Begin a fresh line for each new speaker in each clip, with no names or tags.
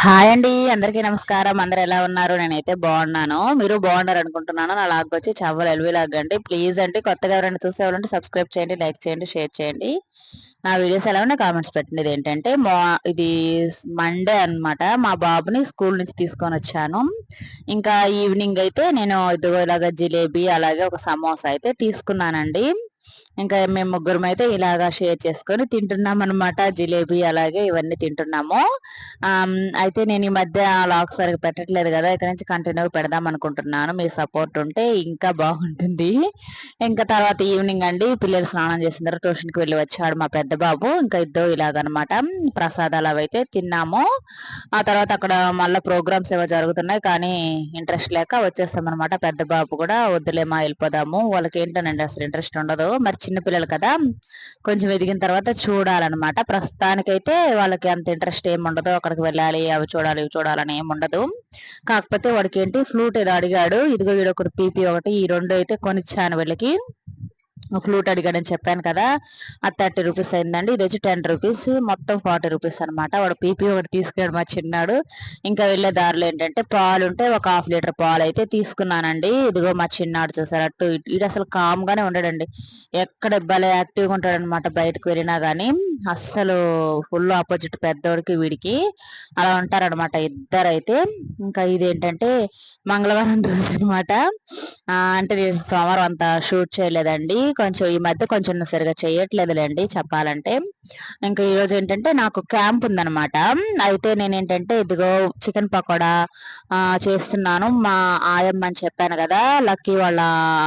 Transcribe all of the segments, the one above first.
Hi అండి అందరికీ నమస్కారం. అందరు ఎలా ఉన్నారు? నేనైతే బాగున్నాను. మీరు బాగున్నారు అనుకుంటున్నాను. నా లాగ్ వచ్చి చవ్వలు ఎల్వి లాగ్ అండి ప్లీజ్ అండి కొత్తగా ఎవరైనా చూసే ఎవరంటే సబ్స్క్రైబ్ చేయండి లైక్ చేయండి షేర్ చేయండి. నా వీడియోస్ ఎలా ఉన్నా కామెంట్స్ పెట్టండి. ఇది ఏంటంటే మా ఇది మండే అన్నమాట. మా బాబుని స్కూల్ నుంచి తీసుకొని వచ్చాను. ఇంకా ఈవినింగ్ అయితే నేను ఇదిగో ఇలాగ జిలేబీ అలాగే ఒక సమోసా అయితే తీసుకున్నానండి. ఇంకా మేము ముగ్గురం అయితే ఇలాగా షేర్ చేసుకొని తింటున్నాం అనమాట జిలేబీ అలాగే ఇవన్నీ తింటున్నాము. అయితే నేను ఈ మధ్య లాక్స్ సరిగ్గా పెట్టట్లేదు కదా ఇక్కడ నుంచి కంటిన్యూ పెడదాం అనుకుంటున్నాను. మీ సపోర్ట్ ఉంటే ఇంకా బాగుంటుంది. ఇంకా తర్వాత ఈవినింగ్ అండి పిల్లలు స్నానం చేసిన తర్వాత ట్యూషన్కి వెళ్ళి వచ్చాడు మా పెద్ద బాబు. ఇంకా ఇద్దరు ఇలాగనమాట. ప్రసాదాలు అవైతే తిన్నాము. ఆ తర్వాత అక్కడ మళ్ళీ ప్రోగ్రామ్స్ ఏవో జరుగుతున్నాయి కానీ ఇంట్రెస్ట్ లేక వచ్చేస్తాం అనమాట పెద్ద బాబు కూడా వద్దులేమా వెళ్ళిపోదాము. వాళ్ళకి ఏంటనండి అసలు ఇంట్రెస్ట్ ఉండదు. మరి చిన్నపిల్లలు కదా కొంచెం ఎదిగిన తర్వాత చూడాలన్నమాట. ప్రస్తుతానికైతే వాళ్ళకి అంత ఇంట్రెస్ట్ ఏమి ఉండదు. అక్కడికి వెళ్ళాలి అవి చూడాలి ఇవి చూడాలని ఏమి ఉండదు. కాకపోతే వాడికి ఏంటి ఫ్లూట్ ఏదో అడిగాడు. ఇదిగో వీడొకటి పీపీ ఒకటి ఈ రెండు అయితే కొనిచ్చాను వీళ్ళకి. ఫ్లూట్ అడిగాడని చెప్పాను కదా అది థర్టీ రూపీస్ అయిందండి. ఇది వచ్చి టెన్ రూపీస్ మొత్తం ఫార్టీ రూపీస్ అనమాట వాడు పీపీ ఒకటి తీసుకెళ్ళాడు మా చిన్నాడు. ఇంకా వెళ్ళే దారిలో ఏంటంటే పాలు ఉంటే ఒక హాఫ్ లీటర్ పాలు అయితే తీసుకున్నానండి. ఇదిగో మా చిన్నాడు చూసారు అటు ఇటు ఇటు అసలు కామ్ గానే ఉండడండి. ఎక్కడ భలే యాక్టివ్గా ఉంటాడు అనమాట బయటకు వెళ్ళినా కానీ అస్సలు ఫుల్ ఆపోజిట్ పెద్దోడికి వీడికి అలా ఉంటారనమాట ఇద్దరైతే. ఇంకా ఇదేంటంటే మంగళవారం రోజు అనమాట అంటే నేను సోమవారం అంతా షూట్ చేయలేదండి. కొంచెం ఈ మధ్య కొంచెం సరిగా చేయట్లేదులేండి చెప్పాలంటే. ఇంకా ఈ రోజు ఏంటంటే నాకు క్యాంప్ ఉందనమాట అయితే నేను ఏంటంటే ఇదిగో చికెన్ పకోడా చేస్తున్నాను. మా ఆయమ్మ అని చెప్పాను కదా లక్కీ వాళ్ళ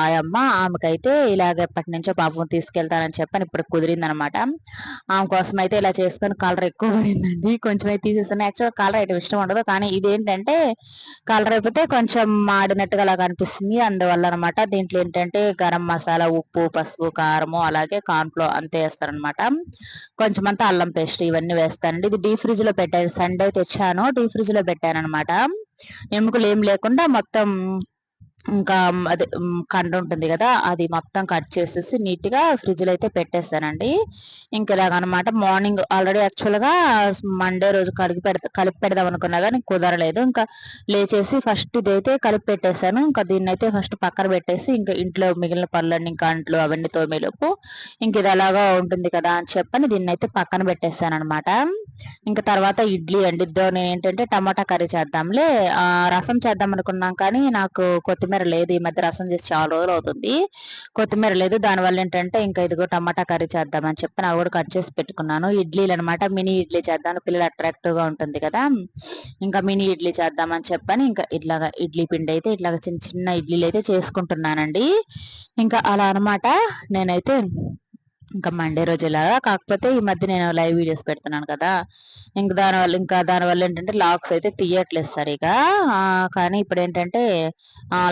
ఆయమ్మ ఆమెకైతే ఇలాగ ఎప్పటి నుంచో పాపం తీసుకెళ్తానని చెప్పాను ఇప్పుడు కుదిరిందనమాట ఆమె కోసం అయితే ఇలా చేసుకొని కలర్ ఎక్కువ పడిందండి. కొంచెం అయితే తీసేస్తాను యాక్చువల్ కలర్ అయితే ఇష్టం ఉండదు. కానీ ఇదేంటంటే కలర్ అయిపోతే కొంచెం మాడినట్టుగా అలా కనిపిస్తుంది అందువల్ల అనమాట దీంట్లో ఏంటంటే గరం మసాలా ఉప్పు పసుపు కారము అలాగే కార్న్ఫ్లో అంతే వేస్తారనమాట కొంచెం అంతా అల్లం పేస్ట్ ఇవన్నీ వేస్తానండి. ఇది డీ ఫ్రిడ్జ్లో పెట్టాను. సండే తెచ్చాను. డీ ఫ్రిడ్జ్లో పెట్టాను అనమాట ఎముకలు ఏం లేకుండా మొత్తం ఇంకా అదే కండ ఉంటుంది కదా అది మొత్తం కట్ చేసేసి నీట్గా ఫ్రిడ్జ్లో అయితే పెట్టేస్తానండి. ఇంక ఇలాగనమాట మార్నింగ్ ఆల్రెడీ యాక్చువల్గా మండే రోజు కలిపి పెడతా కలిపి పెడదాం అనుకున్నా కానీ కుదరలేదు. ఇంకా లేచేసి ఫస్ట్ ఇదైతే కలిపి పెట్టేశాను. ఇంకా దీన్ని అయితే ఫస్ట్ పక్కన పెట్టేసి ఇంకా ఇంట్లో మిగిలిన పనులన్నీ ఇంకా అంట్లు అవన్నీ తోమేలోపు ఇంక ఇది అలాగా ఉంటుంది కదా అని చెప్పని దీన్ని అయితే పక్కన పెట్టేశాను అనమాట ఇంకా తర్వాత ఇడ్లీ అండి. ఇద్దరు నేను ఏంటంటే టమాటా కర్రీ చేద్దాంలే. రసం చేద్దాం అనుకున్నాం కానీ నాకు కొత్తిమీర లేదు. ఈ మధ్య రసం చేసి చాలా రోజులు అవుతుంది. కొత్తిమీర లేదు. దానివల్ల ఏంటంటే ఇంకా ఇదిగో టమాటా కర్రీ చేద్దామని చెప్పి నా కూడా కట్ చేసి పెట్టుకున్నాను. ఇడ్లీలు అనమాట మినీ ఇడ్లీ చేద్దాను పిల్లలు అట్రాక్టివ్గా ఉంటుంది కదా. ఇంకా మినీ ఇడ్లీ చేద్దామని చెప్పని ఇంకా ఇట్లాగా ఇడ్లీ పిండి అయితే ఇట్లాగా చిన్న చిన్న ఇడ్లీలు అయితే చేసుకుంటున్నానండి. ఇంకా అలా అనమాట నేనైతే ఇంకా మండే రోజు ఇలాగా కాకపోతే ఈ మధ్య నేను లైవ్ వీడియోస్ పెడుతున్నాను కదా. ఇంకా దానివల్ల ఇంకా దానివల్ల ఏంటంటే లాక్స్ అయితే తీయట్లేదు సరిగా. కానీ ఇప్పుడు ఏంటంటే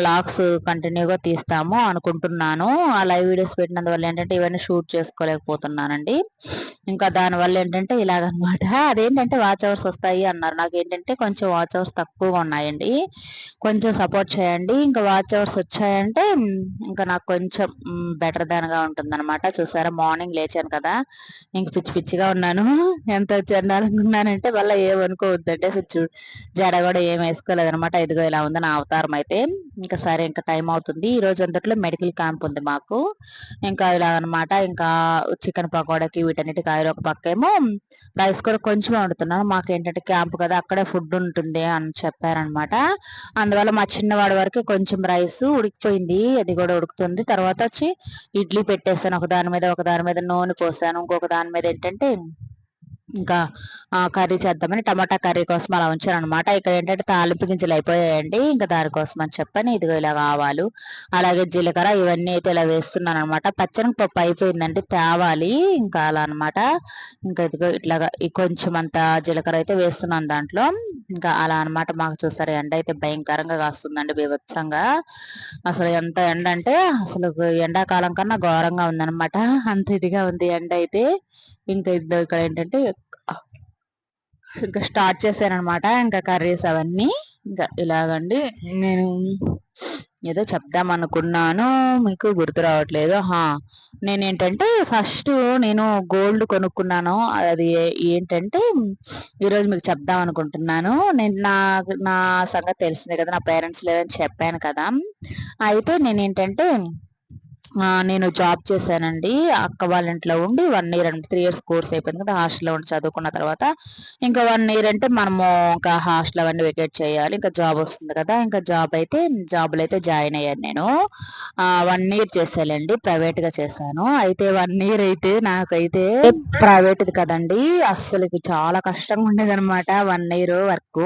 లాక్స్ కంటిన్యూగా తీస్తాము అనుకుంటున్నాను. ఆ లైవ్ వీడియోస్ పెట్టినందువల్ల ఏంటంటే ఇవన్నీ షూట్ చేసుకోలేకపోతున్నానండి. ఇంకా దానివల్ల ఏంటంటే ఇలాగనమాట. అదేంటంటే వాచ్ అవర్స్ వస్తాయి అన్నారు. నాకు ఏంటంటే కొంచెం వాచ్ అవర్స్ తక్కువగా ఉన్నాయండి. కొంచెం సపోర్ట్ చేయండి. ఇంకా వాచ్ అవర్స్ వచ్చాయంటే ఇంకా నాకు కొంచెం బెటర్ దానిగా ఉంటుంది అనమాట చూసారా? మార్నింగ్ లేచాను కదా ఇంక పిచ్చి పిచ్చిగా ఉన్నాను. ఎంత చండాలంగా ఉన్నానంటే మళ్ళీ ఏమనుకోవద్దంటే చూ జడ కూడా ఏం వేసుకోలేదు అనమాట ఇదిగో ఇలా ఉంది నా అవతారం అయితే. ఇంకా సరే ఇంకా టైం అవుతుంది. ఈ రోజు అంతట్లో మెడికల్ క్యాంప్ ఉంది మాకు. ఇంకా ఇలాగనమాట ఇంకా చికెన్ పకోడాకి వీటన్నిటికి ఆయిల్ ఒక పక్క ఏమో రైస్ కూడా కొంచెం వండుతున్నాను మాకు ఏంటంటే క్యాంప్ కదా అక్కడే ఫుడ్ ఉంటుంది అని చెప్పారనమాట. అందువల్ల మా చిన్నవాడి వరకు కొంచెం రైస్ ఉడికిపోయింది. అది కూడా ఉడుకుతుంది. తర్వాత వచ్చి ఇడ్లీ పెట్టేసాను ఒక దాని మీద ఒక దాని మీద నూనె పోసాను. ఇంకొక దాని మీద ఏంటంటే ఇంకా కర్రీ చేద్దామని టమాటా కర్రీ కోసం అలా ఉంచాను అనమాట ఇక్కడ ఏంటంటే తాలింపు గింజలు అయిపోయాయండి. ఇంకా దానికోసం అని చెప్పని ఇదిగో ఇలా కావాలి అలాగే జీలకర్ర ఇవన్నీ అయితే ఇలా వేస్తున్నాను అనమాట పచ్చని పప్పు అయిపోయిందండి తేవాలి ఇంకా అలా అన్నమాట. ఇంకా ఇదిగో ఇట్లాగా కొంచెం అంత జీలకర్ర అయితే వేస్తున్నాను దాంట్లో. ఇంకా అలా అన్నమాట మాకు చూసారు ఎండ అయితే భయంకరంగా కాస్తుందండి బీభత్సంగా. అసలు ఎంత ఎండ అంటే అసలు ఎండాకాలం కన్నా ఘోరంగా ఉందన్నమాట. అంత ఇదిగా ఉంది ఎండ అయితే. ఇంకా ఇద్దో ఇక్కడ ఏంటంటే ఇంకా స్టార్ట్ చేశాను అనమాట ఇంకా కర్రీస్ అవన్నీ. ఇంకా ఇలాగండి. నేను ఏదో చెప్దాం అనుకున్నాను. మీకు గుర్తు రావట్లేదు. హా. నేనేంటంటే ఫస్ట్ నేను గోల్డ్ కొనుక్కున్నాను. అది ఏంటంటే ఈరోజు మీకు చెప్దాం అనుకుంటున్నాను. నేను నా నా సంగతి తెలిసిందే కదా. నా పేరెంట్స్ లేదని చెప్పాను కదా. అయితే నేనేంటంటే నేను జాబ్ చేశానండి. అక్క వాళ్ళ ఇంట్లో ఉండి one year and three years course అయిపోయింది కదా హాస్టల్లో ఉండి చదువుకున్న తర్వాత. ఇంకా వన్ ఇయర్ అంటే మనము ఇంకా హాస్టల్ అవన్నీ వెకేట్ చేయాలి. ఇంకా జాబ్ వస్తుంది కదా ఇంకా జాబ్ అయితే జాబ్లో అయితే జాయిన్ అయ్యాను నేను. వన్ ఇయర్ చేసానండి ప్రైవేట్గా చేశాను. అయితే వన్ ఇయర్ అయితే నాకైతే ప్రైవేట్ది కదండి. అస్సలు చాలా కష్టంగా ఉండేది అనమాట వన్ ఇయర్ వర్క్.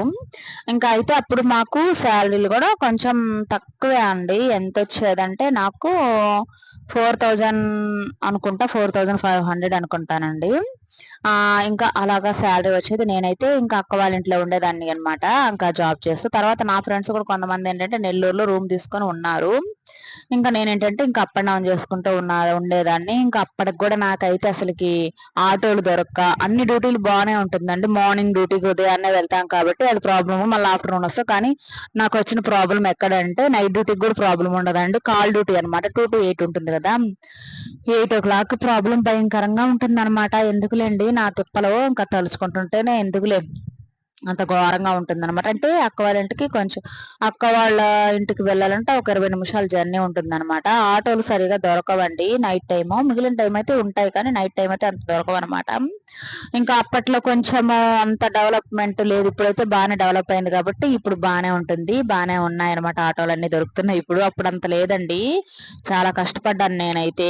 ఇంకా అయితే అప్పుడు మాకు శాలరీలు కూడా కొంచెం తక్కువే అండి. ఎంత వచ్చేదంటే నాకు ఫోర్ థౌజండ్ అనుకుంటా ఫోర్ థౌజండ్ ఫైవ్ హండ్రెడ్ అనుకుంటానండి. ఇంకా అలాగా శాలరీ వచ్చేది. నేనైతే ఇంకా అక్క వాళ్ళ ఇంట్లో ఉండేదాన్ని అనమాట ఇంకా జాబ్ చేస్తూ తర్వాత నా ఫ్రెండ్స్ కూడా కొంతమంది ఏంటంటే నెల్లూరులో రూమ్ తీసుకొని ఉన్నారు. ఇంకా నేనేంటంటే ఇంకా అప్ అండ్ డౌన్ చేసుకుంటూ ఉన్నా ఉండేదాన్ని. ఇంకా అప్పటికి కూడా నాకైతే అసలుకి ఆటోలు దొరక్క అన్ని డ్యూటీలు బాగానే ఉంటుందండి. మార్నింగ్ డ్యూటీకి ఉదయాన్నే వెళ్తాం కాబట్టి అది ప్రాబ్లమ్ మళ్ళీ ఆఫ్టర్నూన్ వస్తా. కానీ నాకు వచ్చిన ప్రాబ్లం ఎక్కడంటే నైట్ డ్యూటీకి కూడా ప్రాబ్లం ఉండదండి. కాల్ డ్యూటీ అనమాట టూ టు ఎయిట్ ఉంటుంది కదా. ఎయిట్ ఓ క్లాక్ ప్రాబ్లం భయంకరంగా ఉంటుంది అనమాట ఎందుకులేండి? నా తిప్పలో ఇంకా తలుచుకుంటుంటేనే ఎందుకులే? అంత ఘోరంగా ఉంటుంది అనమాట అంటే అక్క వాళ్ళ ఇంటికి కొంచెం అక్క వాళ్ళ ఇంటికి వెళ్ళాలంటే ఒక ఇరవై నిమిషాల జర్నీ ఉంటుంది అనమాట ఆటోలు సరిగా దొరకవండి నైట్ టైము. మిగిలిన టైం అయితే ఉంటాయి కానీ నైట్ టైం అయితే అంత దొరకవు అనమాట ఇంకా అప్పట్లో కొంచెం అంత డెవలప్మెంట్ లేదు. ఇప్పుడైతే బాగానే డెవలప్ అయింది కాబట్టి ఇప్పుడు బాగానే ఉంటుంది. బాగానే ఉన్నాయి అనమాట ఆటోలు అన్ని దొరుకుతున్నాయి. ఇప్పుడు అప్పుడు అంత లేదండి. చాలా కష్టపడ్డాను నేనైతే.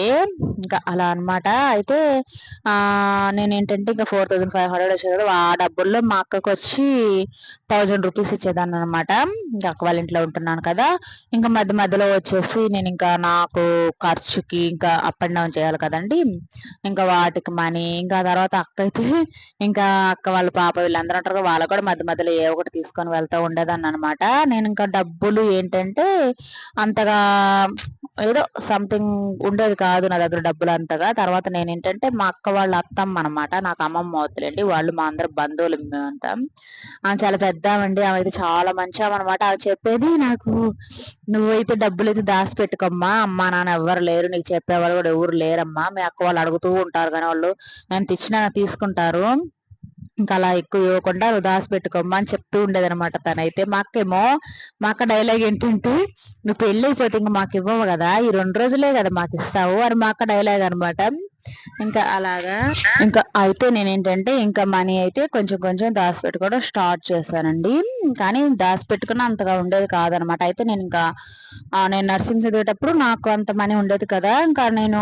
ఇంకా అలా అనమాట అయితే నేను ఏంటంటే ఇంకా ఫోర్ థౌజండ్ ఫైవ్ హండ్రెడ్ వచ్చేది ఆ డబ్బుల్లో మా అక్కకు వచ్చి వచ్చి థౌజండ్ రూపీస్ ఇచ్చేదాన్ని అనమాట ఇంకా అక్క వాళ్ళ ఇంట్లో ఉంటున్నాను కదా. ఇంకా మధ్య మధ్యలో వచ్చేసి నేను ఇంకా నాకు ఖర్చుకి ఇంకా అప్ అండ్ డౌన్ చేయాలి కదండి. ఇంకా వాటికి మనీ ఇంకా తర్వాత అక్క అయితే ఇంకా అక్క వాళ్ళ పాప వీళ్ళందరూ ఉంటారు వాళ్ళు కూడా మధ్య మధ్యలో ఏ ఒకటి తీసుకొని వెళ్తూ ఉండేదాన్ని అనమాట నేను ఇంకా డబ్బులు ఏంటంటే అంతగా ఏదో సంథింగ్ ఉండేది కాదు నా దగ్గర డబ్బులు అంతగా. తర్వాత నేను ఏంటంటే మా అక్క వాళ్ళ అత్తమ్మ అనమాట నాకు అమ్మమ్మ అవుతులేండి వాళ్ళు మా అందరు బంధువులు మేమంతా. అంతా చాలా పెద్దామండి ఆమె అయితే చాలా మంచి అనమాట ఆమె చెప్పేది నాకు నువ్వైతే డబ్బులు అయితే దాచి పెట్టుకోమ్మా అమ్మా నాన్న ఎవరు లేరు నీకు చెప్పేవాళ్ళు కూడా ఎవరు లేరమ్మా. మీ అక్క వాళ్ళు అడుగుతూ ఉంటారు కానీ వాళ్ళు ఎంత ఇచ్చినా తీసుకుంటారు ఇంకా అలా ఎక్కువ ఇవ్వకుండా దాసి పెట్టుకోమ్మా అని చెప్తూ ఉండేదనమాట తనైతే. మా అక్కేమో మా అక్క డైలాగ్ ఏంటంటే నువ్వు పెళ్ళి అయిపోతే ఇంకా మాకు ఇవ్వవు కదా ఈ రెండు రోజులే కదా మాకు ఇస్తావు అని మా అక్క డైలాగ్ అనమాట. ఇంకా అలాగా ఇంకా అయితే నేను ఏంటంటే ఇంకా మనీ అయితే కొంచెం కొంచెం దాచిపెట్టుకోవడం స్టార్ట్ చేశానండి. కానీ దాచిపెట్టుకున్న అంతగా ఉండేది కాదనమాట. అయితే నేను ఇంకా నేను నర్సింగ్ చదివేటప్పుడు నాకు అంత మనీ ఉండేది కదా ఇంకా నేను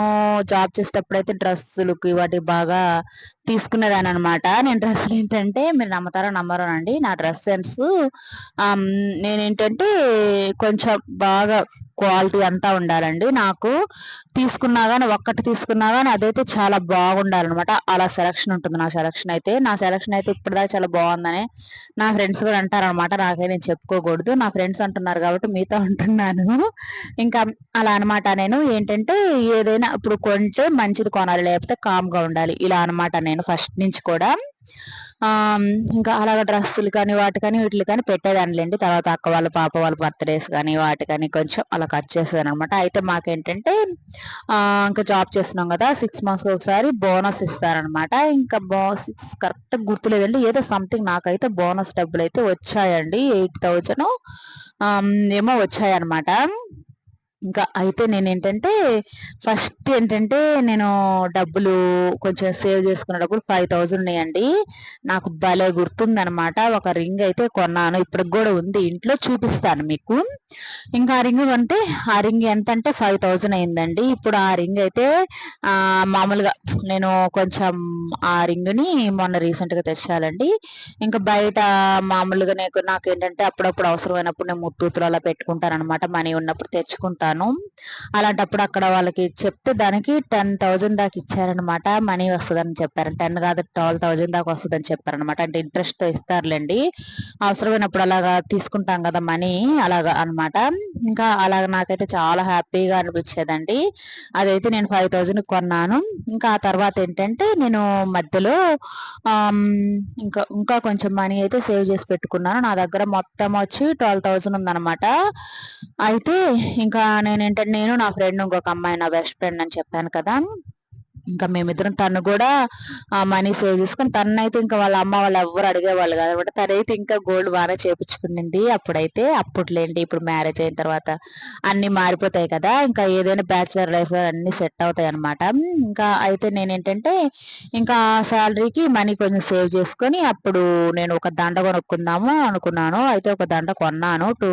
జాబ్ చేసేటప్పుడు అయితే డ్రెస్సులకి వాటికి బాగా తీసుకునేదాని అనమాట నేను డ్రెస్సులు ఏంటంటే మీరు నమ్ముతారో నమ్మరో అండి నా డ్రెస్ సెన్స్ నేనేంటంటే కొంచెం బాగా క్వాలిటీ అంతా ఉండాలండి. నాకు తీసుకున్నా కానీ ఒక్కటి తీసుకున్నా కానీ అయితే చాలా బాగుండాలన్నమాట. అలా సెలక్షన్ ఉంటుంది నా సెలక్షన్ అయితే. నా సెలక్షన్ అయితే ఇప్పటిదాకా చాలా బాగుందని నా ఫ్రెండ్స్ కూడా అంటారనమాట నాకే నేను చెప్పుకోకూడదు. నా ఫ్రెండ్స్ అంటున్నారు కాబట్టి మీతో అంటున్నాను. ఇంకా అలా అనమాట నేను. ఏంటంటే ఏదైనా ఇప్పుడు కొంటే మంచిది కొనాలి లేకపోతే కామ్గా ఉండాలి. ఇలా అనమాట నేను ఫస్ట్ నుంచి కూడా. ఇంకా అలాగ డ్రెస్సులు కానీ వాటి కానీ వీటికి కానీ పెట్టేదానిలేండి తర్వాత అక్క వాళ్ళ పాప వాళ్ళ బర్త్డేస్ కానీ వాటి కానీ కొంచెం అలా ఖర్చు చేసేదాని అనమాట అయితే మాకేంటంటే ఇంకా జాబ్ చేస్తున్నాం కదా సిక్స్ మంత్స్కి ఒకసారి బోనస్ ఇస్తారనమాట ఇంకా బో సిక్స్ కరెక్ట్ గుర్తులేదండి. ఏదో సంథింగ్ నాకైతే బోనస్ డబ్బులు అయితే వచ్చాయండి. ఎయిట్ థౌజండ్ ఏమో వచ్చాయన్నమాట. ఇంకా అయితే నేను ఏంటంటే ఫస్ట్ ఏంటంటే నేను డబ్బులు కొంచెం సేవ్ చేసుకున్న డబ్బులు ఫైవ్ థౌజండ్ ఉన్నాయండి. నాకు భలే గుర్తుందనమాట ఒక రింగ్ అయితే కొన్నాను. ఇప్పటికి కూడా ఉంది. ఇంట్లో చూపిస్తాను మీకు. ఇంకా ఆ రింగ్ కొంటే ఆ రింగ్ ఎంత అంటే ఫైవ్ థౌజండ్ అయిందండి. ఇప్పుడు ఆ రింగ్ అయితే మామూలుగా నేను కొంచెం ఆ రింగ్ని మొన్న రీసెంట్గా తెచ్చాలండి. ఇంకా బయట మామూలుగా నాకు నాకేంటంటే అప్పుడప్పుడు అవసరమైనప్పుడు నేను ముత్తూతులు అలా పెట్టుకుంటాను అనమాట మనీ ఉన్నప్పుడు తెచ్చుకుంటాను. ఉంటాను అలాంటప్పుడు అక్కడ వాళ్ళకి చెప్తే దానికి టెన్ థౌజండ్ దాకా ఇచ్చారనమాట మనీ వస్తుందని చెప్పారు. టెన్ కాదు ట్వెల్వ్ థౌజండ్ దాకా వస్తుందని చెప్పారనమాట అంటే ఇంట్రెస్ట్ ఇస్తారులేండి. అవసరమైనప్పుడు అలాగా తీసుకుంటాం కదా మనీ అలాగా అనమాట ఇంకా అలాగ నాకైతే చాలా హ్యాపీగా అనిపించేదండి. అదైతే నేను ఫైవ్ థౌజండ్ కొన్నాను. ఇంకా ఆ తర్వాత ఏంటంటే నేను మధ్యలో ఇంకా ఇంకా కొంచెం మనీ అయితే సేవ్ చేసి పెట్టుకున్నాను. నా దగ్గర మొత్తం వచ్చి ట్వెల్వ్ థౌజండ్ ఉందన్నమాట. అయితే ఇంకా నేను ఏంటంటే నేను నా ఫ్రెండ్ ఇంకొక అమ్మాయి నా బెస్ట్ ఫ్రెండ్ అని చెప్పాను కదా. ఇంకా మేమిద్దరం తను కూడా మనీ సేవ్ చేసుకుని తనైతే ఇంకా వాళ్ళ అమ్మ వాళ్ళు ఎవ్వరు అడిగేవాళ్ళు కాబట్టి తనైతే ఇంకా గోల్డ్ బాగా చేపించుకునింది అప్పుడైతే. అప్పుడులేండి ఇప్పుడు మ్యారేజ్ అయిన తర్వాత అన్ని మారిపోతాయి కదా. ఇంకా ఏదైనా బ్యాచులర్ లైఫ్ అన్ని సెట్ అవుతాయి అనమాట. ఇంకా అయితే నేను ఏంటంటే ఇంకా ఆ శాలరీకి మనీ కొంచెం సేవ్ చేసుకొని అప్పుడు నేను ఒక దండ కొనుక్కుందాము అనుకున్నాను. అయితే ఒక దండ కొన్నాను. టూ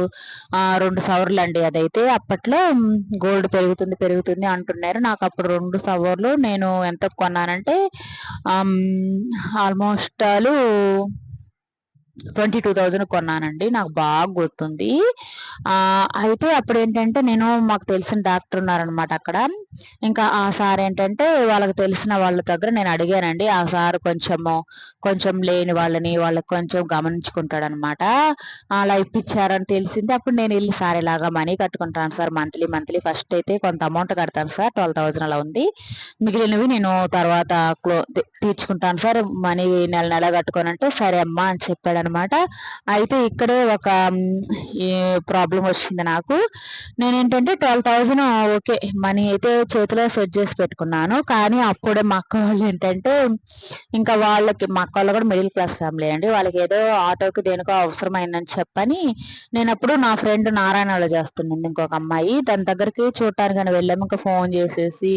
రెండు సవర్లు అండి అదైతే. అప్పట్లో గోల్డ్ పెరుగుతుంది పెరుగుతుంది అంటున్నారు. నాకు అప్పుడు రెండు సవర్లు నేను నేను ఎంత కొన్నానంటే ఆల్మోస్ట్ ఆలు ట్వంటీ టూ థౌజండ్ కొన్నానండి. నాకు బాగా గుర్తుంది. అయితే అప్పుడు ఏంటంటే నేను మాకు తెలిసిన డాక్టర్ ఉన్నారనమాట అక్కడ. ఇంకా ఆ సార్ ఏంటంటే వాళ్ళకి తెలిసిన వాళ్ళ దగ్గర నేను అడిగానండి. ఆ సార్ కొంచెము కొంచెం లేని వాళ్ళని వాళ్ళకి కొంచెం గమనించుకుంటాడనమాట అలా ఇప్పించారని తెలిసింది. అప్పుడు నేను వెళ్ళి సార్ ఇలాగా మనీ కట్టుకుంటాను సార్. మంత్లీ మంత్లీ ఫస్ట్ అయితే కొంత అమౌంట్ కడతాను సార్. ట్వెల్వ్ థౌజండ్ అలా ఉంది. మిగిలినవి నేను తర్వాత క్లో తీర్చుకుంటాను సార్. మనీ నెల నెల కట్టుకోనంటే సరే అమ్మా అని చెప్పాడు అనమాట అయితే ఇక్కడే ఒక ప్రాబ్లం వచ్చింది నాకు. నేను ఏంటంటే ట్వెల్వ్ థౌజండ్ ఓకే మనీ అయితే చేతిలో సెట్ చేసి పెట్టుకున్నాను. కానీ అప్పుడే మా అక్క వాళ్ళు ఏంటంటే ఇంకా వాళ్ళకి మా అక్క వాళ్ళు కూడా మిడిల్ క్లాస్ ఫ్యామిలీ అండి. వాళ్ళకి ఏదో ఆటోకి దేనికో అవసరమైందని చెప్పని నేను అప్పుడు నా ఫ్రెండ్ నారాయణలో చేస్తున్నాను ఇంకొక అమ్మాయి. దాని దగ్గరికి చూడటానికి వెళ్ళాము ఇంకా ఫోన్ చేసేసి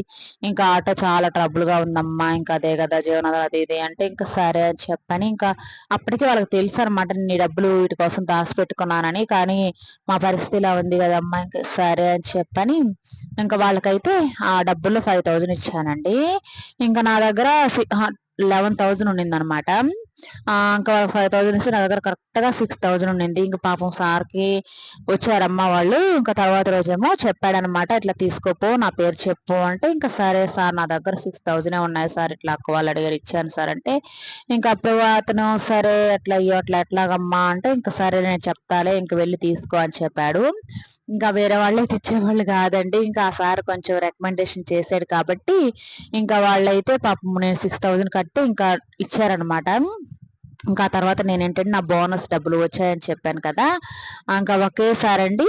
ఇంకా ఆటో చాలా ట్రబుల్గా ఉందమ్మా ఇంకా అదే కదా జీవన అది ఇది అంటే ఇంకా సరే అని చెప్పని ఇంకా అప్పటికే వాళ్ళకి తెలుసు అనమాట నీ డబ్బులు వీటి కోసం దాచిపెట్టుకున్నానని కానీ మా పరిస్థితి ఇలా ఉంది కదమ్మా ఇంకా సరే అని చెప్పని ఇంకా వాళ్ళకైతే ఆ డబ్బుల్లో ఫైవ్ థౌజండ్ ఇచ్చానండి. ఇంకా నా దగ్గర లెవెన్ థౌజండ్ ఉండింది ఇంకా ఇంకా ఫైవ్ థౌజండ్ ఇస్తే నా దగ్గర కరెక్ట్గా సిక్స్ థౌజండ్ ఉండింది. ఇంకా పాపం సార్కి వచ్చారమ్మ వాళ్ళు. ఇంకా తర్వాత రోజేమో చెప్పాడనమాట ఇట్లా తీసుకోపో నా పేరు చెప్పు అంటే ఇంకా సరే సార్ నా దగ్గర సిక్స్ థౌజండ్ ఉన్నాయి సార్ ఇట్లా అక్క వాళ్ళు అడిగారు ఇచ్చాను సార్ అంటే ఇంకా అప్పుడు అతను సరే అట్లా అయ్యో అట్లా ఎట్లాగమ్మా అంటే ఇంకా సరే నేను చెప్తాలే ఇంక వెళ్ళి తీసుకో అని చెప్పాడు. ఇంకా వేరే వాళ్ళే ఇచ్చేవాళ్ళు కాదండి. ఇంకా ఆ సార్ కొంచెం రికమెండేషన్ చేశాడు కాబట్టి ఇంకా వాళ్ళైతే పాపం నేను సిక్స్ థౌజండ్ కట్టి ఇంకా ఇచ్చారనమాట ఇంకా తర్వాత నేను ఏంటంటే నా బోనస్ డబ్బులు వచ్చాయని చెప్పాను కదా. ఇంకా ఒకేసారి అండి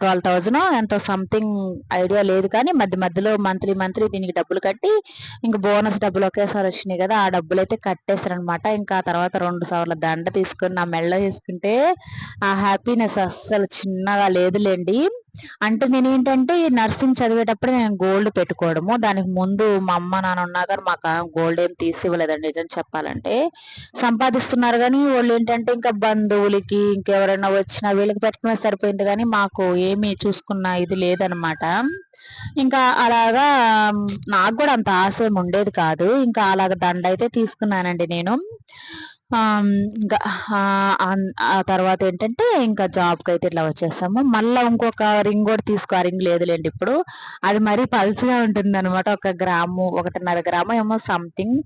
ట్వెల్వ్ థౌజండ్ ఎంతో సంథింగ్ ఐడియా లేదు కానీ మధ్య మధ్యలో మంత్లీ మంత్లీ దీనికి డబ్బులు కట్టి ఇంకా బోనస్ డబ్బులు ఒకేసారి వచ్చినాయి కదా. ఆ డబ్బులు అయితే కట్టేశారనమాట ఇంకా తర్వాత రెండు సార్లు దండ తీసుకుని నా మెళ్ళ తీసుకుంటే ఆ హ్యాపీనెస్ అస్సలు చిన్నగా లేదులేండి. అంటే నేను ఏంటంటే నర్సింగ్ చదివేటప్పుడు నేను గోల్డ్ పెట్టుకోవడము. దానికి ముందు మా అమ్మ నాన్న ఉన్నా కానీ మాకు గోల్డ్ ఏం తీసి ఇవ్వలేదండి నిజం చెప్పాలంటే సంపాదిస్తున్నారు కానీ వాళ్ళు ఏంటంటే ఇంకా బంధువులకి ఇంకెవరైనా వచ్చినా వీళ్ళకి పెట్టుకునే సరిపోయింది కానీ మాకు ఏమి చూసుకున్న ఇది లేదనమాట ఇంకా అలాగా నాకు కూడా అంత ఆశయం ఉండేది కాదు. ఇంకా అలాగ దండ అయితే తీసుకున్నానండి నేను. ఇంకా ఆ తర్వాత ఏంటంటే ఇంకా జాబ్కి అయితే ఇట్లా వచ్చేసాము మళ్ళీ ఇంకొక రింగ్ కూడా తీసుకో ఆ రింగ్ లేదులేండి ఇప్పుడు. అది మరీ పల్చగా ఉంటుంది అనమాట ఒక గ్రాము ఒకటిన్నర గ్రాము ఏమో సంథింగ్.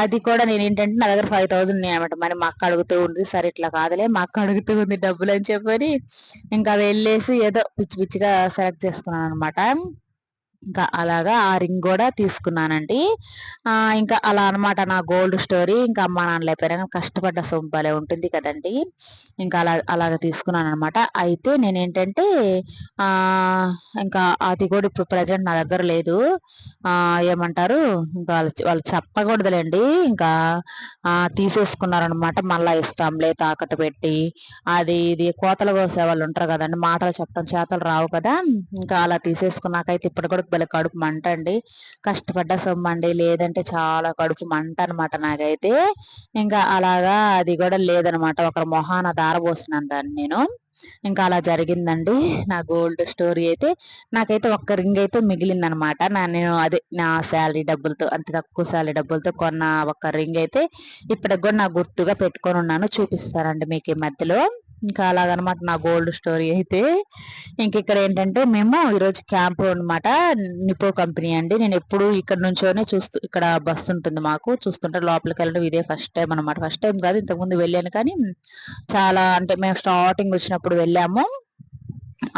అది కూడా నేను ఏంటంటే నా దగ్గర ఫైవ్ థౌసండ్ ఉన్నాయన్నమాట మరి మా అక్క అడుగుతూ ఉంది సరే ఇట్లా కాదులే మా అక్క అడుగుతూ ఉంది డబ్బులు అని చెప్పని ఇంకా వెళ్ళేసి ఏదో పిచ్చి పిచ్చిగా సెలెక్ట్ చేసుకున్నాను అనమాట ఇంకా అలాగా ఆ రింగ్ కూడా తీసుకున్నానండి. ఇంకా అలా అనమాట నా గోల్డ్ స్టోరీ. ఇంకా అమ్మ నాన్న లేకపోయినా కష్టపడ్డ సొంపాలే ఉంటుంది కదండి. ఇంకా అలా అలాగ తీసుకున్నాను అనమాట అయితే నేనేంటంటే ఇంకా అది కూడా ఇప్పుడు ప్రజెంట్ నా దగ్గర లేదు. ఏమంటారు? ఇంకా వాళ్ళు వాళ్ళు చెప్పకూడదులేండి. ఇంకా తీసేసుకున్నారనమాట మళ్ళీ ఇస్తాంలే తాకట్టు పెట్టి. అది ఇది కోతలు కోసే వాళ్ళు ఉంటారు కదండి. మాటలు చెప్పడం చేతలు రావు కదా. ఇంకా అలా తీసేసుకున్నాకైతే ఇప్పుడు కూడా భలే కడుపు మంట అండి. కష్టపడ్డ సొమ్ము అండి. లేదంటే చాలా కడుపు మంట అనమాట నాకైతే. ఇంకా అలాగా అది కూడా లేదనమాట ఒకరి మొహాన దారబోసినాను దాన్ని నేను. ఇంకా అలా జరిగిందండి. నా గోల్డ్ స్టోరీ అయితే నాకైతే ఒక్క రింగ్ అయితే మిగిలిందనమాట నా నేను అదే నా శాలరీ డబ్బులతో అంత తక్కువ శాలరీ డబ్బులతో కొన్న ఒక్క రింగ్ అయితే ఇప్పటికి కూడా నా గుర్తుగా పెట్టుకొని ఉన్నాను. చూపిస్తానండి మీకు ఈ మధ్యలో. ఇంకా అలాగనమాట నా గోల్డ్ స్టోరీ అయితే. ఇంక ఇక్కడ ఏంటంటే మేము ఈరోజు క్యాంప్ అనమాట నిపో కంపెనీ అండి. నేను ఎప్పుడు ఇక్కడ నుంచోనే చూస్తూ ఇక్కడ బస్సు ఉంటుంది మాకు. చూస్తుంటే లోపలికి వెళ్ళడం ఇదే ఫస్ట్ టైం అనమాట ఫస్ట్ టైం కాదు ఇంతకుముందు వెళ్ళాను కానీ చాలా అంటే మేము స్టార్టింగ్ వచ్చినప్పుడు వెళ్ళాము.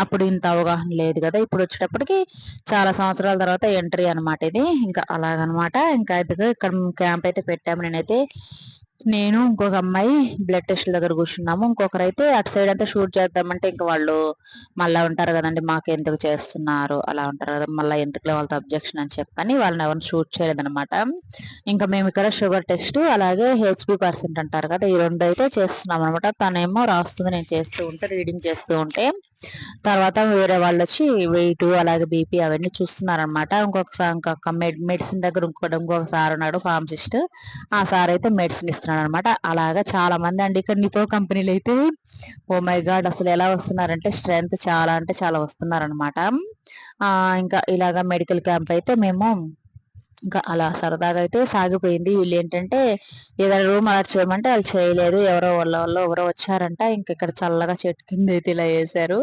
అప్పుడు ఇంత అవగాహన లేదు కదా. ఇప్పుడు వచ్చేటప్పటికి చాలా సంవత్సరాల తర్వాత ఎంట్రీ అనమాట ఇది. ఇంకా అలాగనమాట. ఇంకా అయితే ఇక్కడ క్యాంప్ అయితే పెట్టాము నేనైతే. నేను ఇంకొక అమ్మాయి బ్లడ్ టెస్ట్ దగ్గర కూర్చున్నాము. ఇంకొకరు అయితే అటు సైడ్ అంతా షూట్ చేద్దామంటే ఇంకా వాళ్ళు మళ్ళీ ఉంటారు కదండి మాకు ఎందుకు చేస్తున్నారు? అలా ఉంటారు కదా మళ్ళీ ఎందుకులే వాళ్ళతో అబ్జెక్షన్ అని చెప్పని వాళ్ళని ఎవరిని షూట్ చేయలేదనమాట ఇంకా మేము ఇక్కడ షుగర్ టెస్ట్ అలాగే హెచ్పి పర్సెంట్ అంటారు కదా ఈ రెండు అయితే చేస్తున్నాం అనమాట తనేమో రాస్తుంది నేను చేస్తూ ఉంటే రీడింగ్ చేస్తూ ఉంటే. తర్వాత వేరే వాళ్ళు వచ్చి వెయిట్ అలాగే బీపీ అవన్నీ చూస్తున్నారనమాట ఇంకొక ఇంకొక మెడిసిన్ దగ్గర ఇంకొక ఇంకొక సార్ ఉన్నాడు ఫార్మసిస్ట్ ఆ సార్ అయితే మెడిసిన్ ఇస్తున్నాడు అనమాట అలాగా చాలా మంది అండి ఇక్కడ నిపో కంపెనీలు అయితే ఓ మై గాడ్ అసలు ఎలా వస్తున్నారంటే స్ట్రెంగ్త్ చాలా అంటే చాలా వస్తున్నారనమాట ఇంకా ఇలాగా మెడికల్ క్యాంప్ అయితే మేము ఇంకా అలా సరదాగా అయితే సాగిపోయింది. వీళ్ళు ఏంటంటే ఏదైనా రూమ్ అలా చేయమంటే వాళ్ళు చేయలేదు. ఎవరో వాళ్ళ వాళ్ళు ఎవరో వచ్చారంట. ఇంక ఇక్కడ చల్లగా చెట్టు కింద అయితే ఇలా వేసారు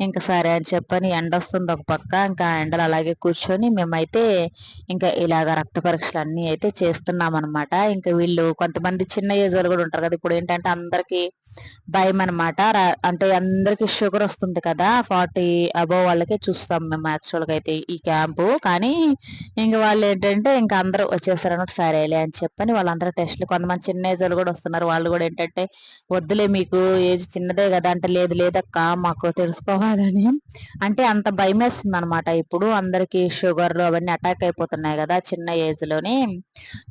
ఇంకా సరే అని చెప్పని ఎండ వస్తుంది ఒక పక్క. ఇంకా ఎండలు అలాగే కూర్చొని మేమైతే ఇంకా ఇలాగ రక్త పరీక్షలు అన్నీ అయితే చేస్తున్నాం అనమాట ఇంకా వీళ్ళు కొంతమంది చిన్న ఏజ్ వాళ్ళు కూడా ఉంటారు కదా. ఇప్పుడు ఏంటంటే అందరికి భయం అనమాట అంటే అందరికి షుగర్ వస్తుంది కదా. ఫార్టీ అబోవ్ వాళ్ళకే చూస్తాం మేము యాక్చువల్గా అయితే ఈ క్యాంపు. కానీ ఇంక వాళ్ళు ఏంటంటే అంటే ఇంకా అందరూ వచ్చేసారు అన్నట్టు సరేలే అని చెప్పని వాళ్ళందరూ టెస్ట్లు కొంతమంది చిన్న ఏజ్ వాళ్ళు కూడా వస్తున్నారు. వాళ్ళు కూడా ఏంటంటే వద్దులే మీకు ఏజ్ చిన్నదే కదా అంటే లేదు లేదక్క మాకు తెలుసుకోవాలని అంటే అంత భయం వేస్తుంది అనమాట ఇప్పుడు అందరికి షుగర్లు అవన్నీ అటాక్ అయిపోతున్నాయి కదా చిన్న ఏజ్లోనే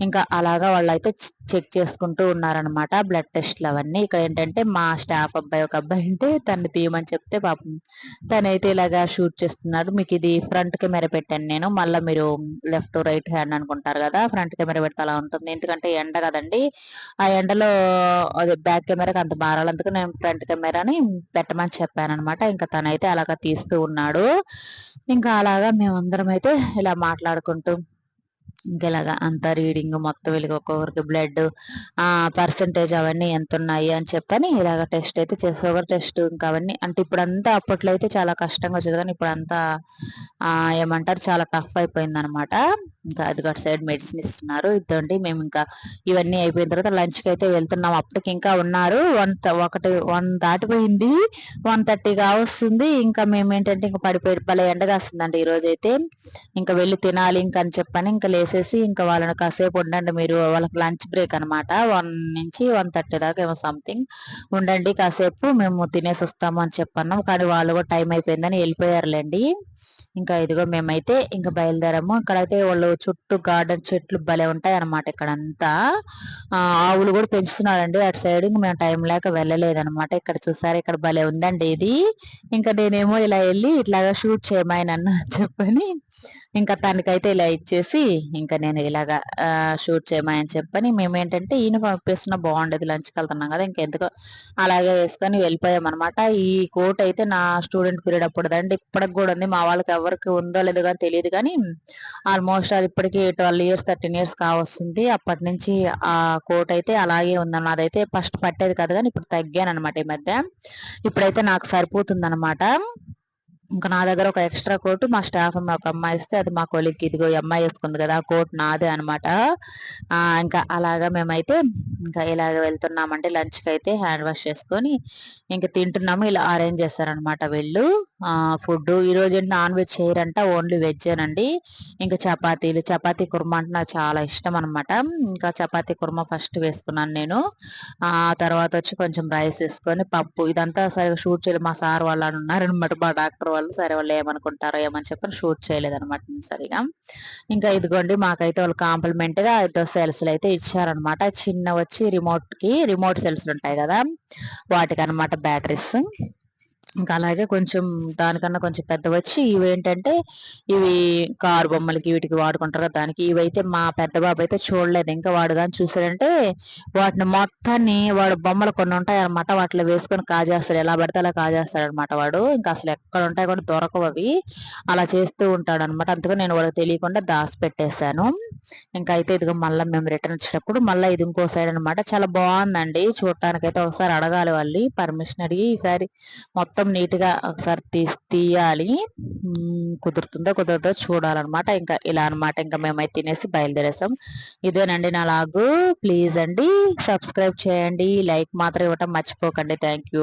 ఇంకా అలాగా వాళ్ళు అయితే చెక్ చేసుకుంటూ ఉన్నారనమాట బ్లడ్ టెస్ట్లు అవన్నీ. ఇక్కడ ఏంటంటే మా స్టాఫ్ అబ్బాయి ఒక అబ్బాయి అంటే తను తీయమని చెప్తే పాపం తనైతే ఇలాగా షూట్ చేస్తున్నాడు. మీకు ఇది ఫ్రంట్ కెమెరా పెట్టాను నేను. మళ్ళీ మీరు లెఫ్ట్ రైట్ హ్యాండ్ అనుకుంటారు కదా ఫ్రంట్ కెమెరా పెడితే అలా ఉంటుంది. ఎందుకంటే ఎండ కదండి ఆ ఎండలో అదే బ్యాక్ కెమెరాకి అంత మారాలందుకు నేను ఫ్రంట్ కెమెరాని పెట్టమని చెప్పాను అనమాట ఇంకా తనైతే అలాగా తీస్తూ ఉన్నాడు. ఇంకా అలాగా మేమందరం అయితే ఇలా మాట్లాడుకుంటూ ఇంకెలాగా అంత రీడింగ్ మొత్తం వీళ్ళకి ఒక్కొక్కరికి బ్లడ్ ఆ పర్సంటేజ్ అవన్నీ ఎంత ఉన్నాయి అని చెప్పని ఇలాగ టెస్ట్ అయితే చేసి షుగర్ టెస్ట్ ఇంకా అవన్నీ అంటే ఇప్పుడంతా అప్పట్లో అయితే చాలా కష్టంగా వచ్చేది. కానీ ఇప్పుడు అంతా ఏమంటారు చాలా టఫ్ అయిపోయింది అనమాట ఇంకా అది అటు సైడ్ మెడిసిన్ ఇస్తున్నారు. ఇదండి మేము ఇంకా ఇవన్నీ అయిపోయిన తర్వాత లంచ్కి అయితే వెళ్తున్నాం. అప్పటికి ఇంకా ఉన్నారు. వన్ ఒకటి వన్ దాటిపోయింది. వన్ థర్టీ కావస్తుంది ఇంకా మేము ఏంటంటే ఇంకా పడిపోయి భలే ఎండగాస్తుందండి ఈ రోజు అయితే. ఇంకా వెళ్ళి తినాలి ఇంకా అని చెప్పని ఇంకా లేసేసి ఇంకా వాళ్ళని కాసేపు ఉండండి మీరు. వాళ్ళకి లంచ్ బ్రేక్ అనమాట వన్ నుంచి వన్ థర్టీ దాకా ఏమో సంథింగ్ ఉండండి కాసేపు మేము తినేసి వస్తాము అని చెప్పన్నాం. కానీ వాళ్ళు కూడా టైం అయిపోయిందని వెళ్ళిపోయారులేండి. ఇంకా ఇదిగో మేమైతే ఇంకా బయలుదేరాము. ఇక్కడైతే వాళ్ళు చుట్టూ గార్డెన్ చెట్లు భలే ఉంటాయి అనమాట ఇక్కడంతా ఆవులు కూడా పెంచుతున్నారండి. అటు సైడ్ మేము టైం లేక వెళ్ళలేదనమాట ఇక్కడ చూసారు ఇక్కడ భలే ఉందండి ఇది. ఇంకా నేనేమో ఇలా వెళ్ళి ఇట్లాగా షూట్ చేయమని చెప్పని ఇంకా తనకైతే ఇలా ఇచ్చేసి ఇంకా నేను ఇలాగా షూట్ చేయమని చెప్పని మేము ఏంటంటే యూనిఫామ్ ఇప్పేస్తున్నా బాగుండేది లంచ్కి వెళ్తున్నాం కదా ఇంకెందుకో అలాగే వేసుకొని వెళ్ళిపోయామన్నమాట. ఈ కోట్ అయితే నా స్టూడెంట్ పీరియడ్ అప్పుడుదండి ఇప్పటికి కూడా ఉంది. మా వాళ్ళకి ఎవరికి ఉందో లేదో కానీ తెలియదు కానీ ఆల్మోస్ట్ అది ఇప్పటికి ట్వెల్వ్ ఇయర్స్ థర్టీన్ ఇయర్స్ కావస్తుంది. అప్పటి నుంచి ఆ కోట్ అయితే అలాగే ఉందన్న అదైతే ఫస్ట్ పట్టేది కదా కానీ ఇప్పుడు తగ్గాను అనమాట ఈ మధ్య. ఇప్పుడైతే నాకు సరిపోతుంది అనమాట ఇంకా నా దగ్గర ఒక ఎక్స్ట్రా కోట్ మా స్టాఫ్ ఒక అమ్మాయి ఇస్తే అది మా కొలిక్ ఇదిగో అమ్మాయి వేసుకుంది కదా ఆ కోట్ నాదే అనమాట ఇంకా అలాగా మేమైతే ఇంకా ఇలాగ వెళ్తున్నామంటే లంచ్కి అయితే హ్యాండ్ వాష్ చేసుకొని ఇంకా తింటున్నాము ఇలా అరేంజ్ చేస్తారనమాట వీళ్ళు. ఫుడ్ ఈరోజు ఏంటి నాన్ వెజ్ చేయరంట ఓన్లీ వెజ్ అనండి. ఇంకా చపాతీలు చపాతీ కుర్మా అంటే నాకు చాలా ఇష్టం అనమాట ఇంకా చపాతీ కుర్మా ఫస్ట్ వేసుకున్నాను నేను. ఆ తర్వాత వచ్చి కొంచెం రైస్ వేసుకొని పప్పు ఇదంతా సరిగా షూట్ చేయలేదు. మా సార్ వాళ్ళు అని ఉన్నారనమాట మా డాక్టర్ వాళ్ళు. సరే వాళ్ళు ఏమనుకుంటారో ఏమని చెప్పని షూట్ చేయలేదన్నమాట సరిగా. ఇంకా ఇదిగోండి మాకైతే వాళ్ళు కాంప్లిమెంట్గా ఇద్దరు సెల్స్లు అయితే ఇచ్చారనమాట చిన్న వచ్చి రిమోట్కి రిమోట్ సెల్స్ ఉంటాయి కదా వాటికి అనమాట బ్యాటరీస్ ఇంకా అలాగే కొంచెం దానికన్నా కొంచెం పెద్ద వచ్చి ఇవి ఏంటంటే ఇవి కారు బొమ్మలకి వీటికి వాడుకుంటారు కదా దానికి. ఇవైతే మా పెద్ద బాబు అయితే చూడలేదు. ఇంకా వాడు కానీ చూసాడంటే వాటిని మొత్తాన్ని వాడు బొమ్మలు కొన్ని ఉంటాయి అనమాట వాటిలో వేసుకొని కాజేస్తాడు. ఎలా పడితే అలా కాజేస్తాడు అనమాట వాడు. ఇంకా అసలు ఎక్కడ ఉంటాయి కూడా దొరకవు అవి. అలా చేస్తూ ఉంటాడు అనమాట అందుకని నేను వాడికి తెలియకుండా దాసి పెట్టేశాను ఇంకా అయితే ఇదిగో మళ్ళీ మేము రిటర్న్ వచ్చేటప్పుడు మళ్ళీ ఇది ఇంకో సైడ్ అనమాట చాలా బాగుందండి. చూడటానికి అయితే ఒకసారి అడగాలి వాళ్ళు పర్మిషన్ అడిగి ఈసారి మొత్తం మొత్తం నీట్గా ఒకసారి తీ తీయాలి. కుదురుతుందో కుదరదో చూడాలన్నమాట. ఇంకా ఇలా అనమాట ఇంకా మేమైతే తినేసి బయలుదేరేసాం. ఇదేనండి నా లాగు. ప్లీజ్ అండి సబ్స్క్రైబ్ చేయండి. లైక్ మాత్రం ఇవ్వటం మర్చిపోకండి. Thank you